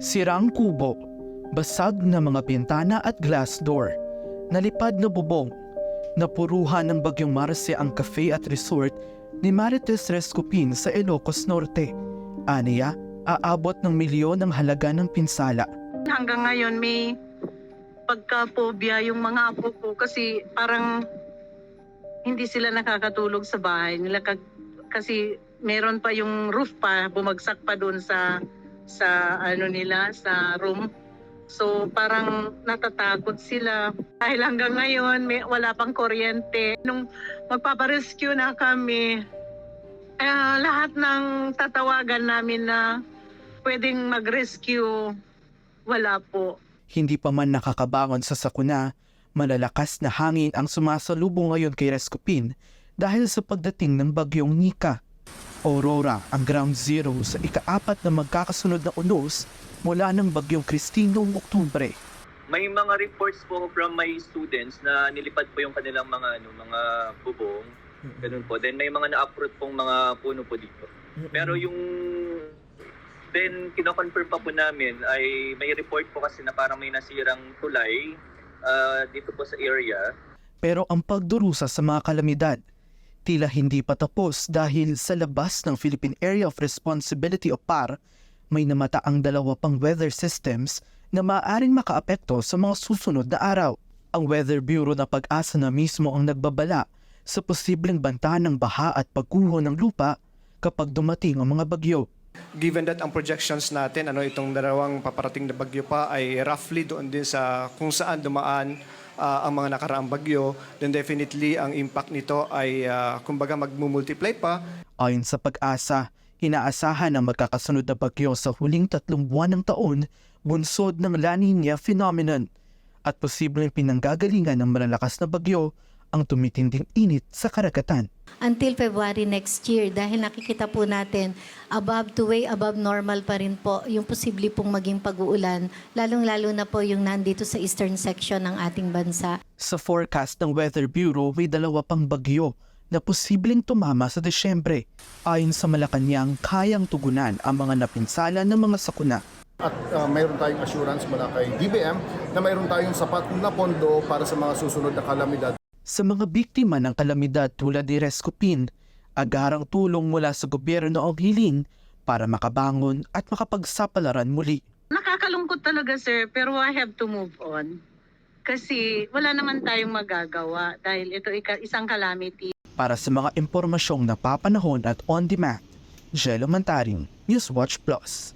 Sirang kubo, basag na mga bintana at glass door, nalipad na bubong, napuruhan ng bagyong Marce ang cafe at resort ni Marites Rescupin sa Ilocos Norte. Aniya, aabot ng milyon ang halaga ng pinsala. Hanggang ngayon may pagka-phobia yung mga apo ko kasi parang hindi sila nakakatulog sa bahay nila kasi meron pa yung roof pa bumagsak pa doon sa sa ano nila sa room. So parang natatakot sila dahil hanggang ngayon may wala pang kuryente. Nung magpaparescue na kami, eh, lahat ng tatawagan namin na pwedeng mag-rescue, wala po. Hindi pa man nakakabangon sa sakuna, malalakas na hangin ang sumasalubong ngayon kay Rescupin dahil sa pagdating ng bagyong Nika. Aurora ang ground zero sa ikaapat na magkakasunod na unos mula ng bagyong Christine noong Oktubre. May mga reports po from my students na nilipad po yung kanilang mga ano, mga bubong. Ganun po. Then may mga na-uproot pong mga puno po dito. Pero yung then kino-confirm pa po namin ay may report po kasi na parang may nasirang tulay ah, dito po sa area. Pero ang pagdurusa sa mga kalamidad, tila hindi pa tapos dahil sa labas ng Philippine Area of Responsibility o PAR, may namataang dalawa pang weather systems na maaaring makaapekto sa mga susunod na araw. Ang Weather Bureau na pag-asa na mismo ang nagbabala sa posibleng banta ng baha at pagguho ng lupa kapag dumating ang mga bagyo. Given that ang projections natin, ano itong dalawang paparating na bagyo pa ay roughly doon din sa kung saan dumaan ah, ang mga nakaraang bagyo, then definitely ang impact nito ay ah, kumbaga magmumultiply pa. Ayon sa pag-asa, inaasahan ang magkakasunod na bagyo sa huling tatlong buwan ng taon bunsod ng La Nina phenomenon at posibleng pinanggagalingan ng malalakas na bagyo ang tumitinding init sa karagatan. until February next year dahil nakikita po natin above to way above normal pa rin po yung posible pong maging pag-uulan lalong-lalo na po yung nandito sa eastern section ng ating bansa. Sa forecast ng Weather Bureau, may dalawa pang bagyo na posibleng tumama sa Desyembre. Ayon sa Malacanang, kayang tugunan ang mga napinsala ng mga sakuna. At uh, mayroon tayong assurance mula kay DBM na mayroon tayong sapat na pondo para sa mga susunod na kalamidad. Sa mga biktima ng kalamidad tulad ni Rescupin, agarang tulong mula sa gobyerno ang hiling para makabangon at makapagsapalaran muli. Nakakalungkot talaga sir, pero I have to move on. Kasi wala naman tayong magagawa dahil ito isang calamity. Para sa mga impormasyong napapanahon at on-demand, Jello Mantaring, Newswatch Plus.